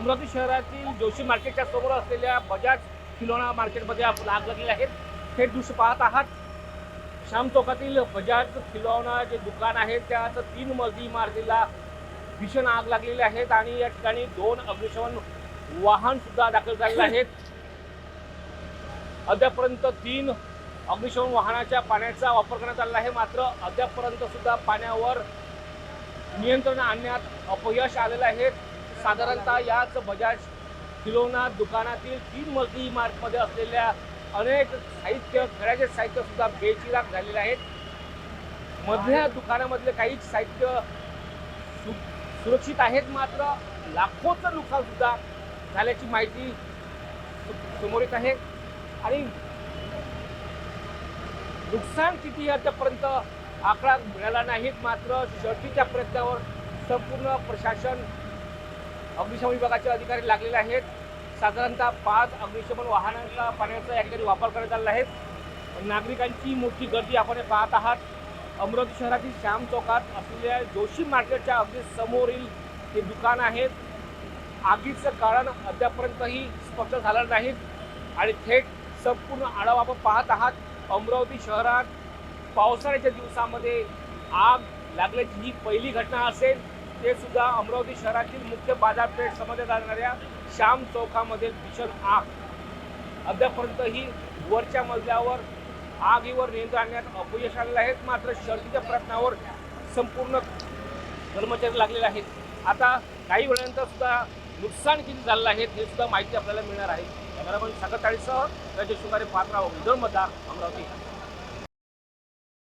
अमरावती शहरातील जोशी मार्केटच्या समोर असलेल्या बजाज किलोना मार्केटमध्ये आपण आग लागलेली आहेत हे दृश्य पाहत आहात. श्याम चौकातील बजाज किलोना जे दुकान आहे त्यात तीन मजली इमारतीला भीषण आग लागलेली आहेत आणि या ठिकाणी दोन अग्निशमन वाहन सुद्धा दाखल झालेले आहेत. अद्यापर्यंत तीन अग्निशमन वाहनाच्या पाण्याचा वापर करण्यात आलेला आहे. मात्र अद्यापर्यंत सुद्धा पाण्यावर नियंत्रण आणण्यात अपयश आलेलं आहे. साधारणतः याच बजाज किलोना दुकानातील तीन मजली इमारतमध्ये असलेल्या अनेक साहित्य घराचे साहित्य सुद्धा बेचिराग झालेले आहेत. मधल्या दुकानामधले काही साहित्य सु सुरक्षित आहेत मात्र लाखोचं नुकसान सुद्धा झाल्याची माहिती सु- समोर येत आहे. आणि नुकसान किती आतापर्यंत आकडा मिळाला नाहीत मात्र शर्टीच्या प्रयत्नावर संपूर्ण प्रशासन अग्निशमन विभागाचे अधिकारी लागलेले आहेत. साधारणतः पाच अग्निशमन वाहनांचा पाण्याचा या ठिकाणी वापर करण्यात आलेला आहे. नागरिकांची मोठी गर्दी आपण पाहत आहात. अमरावती शहरातील श्याम चौकात असलेल्या जोशी मार्केटच्या अगदी समोरील हे दुकान आहेत आगीचं कारण अद्यापर्यंतही स्पष्ट झालं नाही. आणि थेट संपूर्ण आढावा आपण पाहत आहात. अमरावती शहरात पावसाळ्याच्या दिवसामध्ये आग लागल्याची ही पहिली घटना असेल. ते सुद्धा अमरावती शहरातील मुख्य बाजारपेठ समजल्या जाणाऱ्या श्याम चौकामधील भीषण आग. अद्यापर्यंतही वरच्या मजल्यावर आगीवर नियंत्रण आणण्यात अपयश आलेलं आहेत मात्र शर्थीच्या प्रयत्नावर संपूर्ण कर्मचारी लागलेले आहेत. आता काही वेळानंतर सुद्धा नुकसान किती झालेलं आहे हे सुद्धा माहिती आपल्याला मिळणार आहे. कॅमेरामन सागर ताळीसह राजेश सुमारे पात्राव विदर्भ अमरावती.